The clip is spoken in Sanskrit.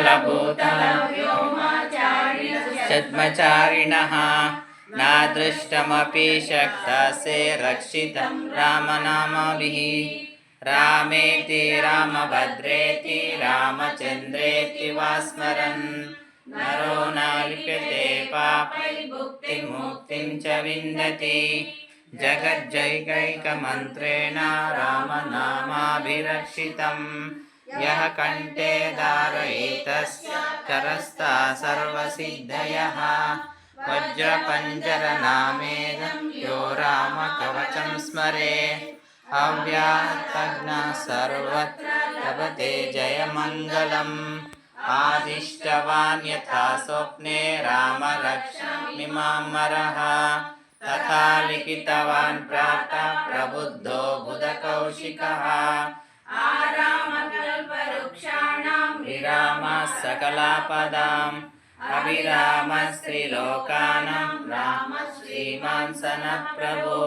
सकलभूतल शद्मचारिणः नादृष्टमपि शक्तसे रक्षितं रामनामभिः। रामेति रामभद्रेति रामचन्द्रेति वा स्मरन् नरो न लिप्यते पापैर्मुक्तिं च विन्दति। जगज्जैकैकमन्त्रेण रामनामाभिरक्षितम्। यः कण्ठे धारयेतस्य करस्ता सर्वसिद्धयः। वज्रपञ्जरनामेदं यो रामकवचं स्मरे। अव्याहतज्ञः सर्वत्र लभते जयमङ्गलम्। आदिष्टवान् यथा स्वप्ने रामरक्षमिमामरः तथा लिखितवान् प्रातः प्रबुद्धो बुधकौशिकः विरामः सकलापदाम् अभिरामः श्रीलोकानां रामः श्रीमान् सनः प्रभो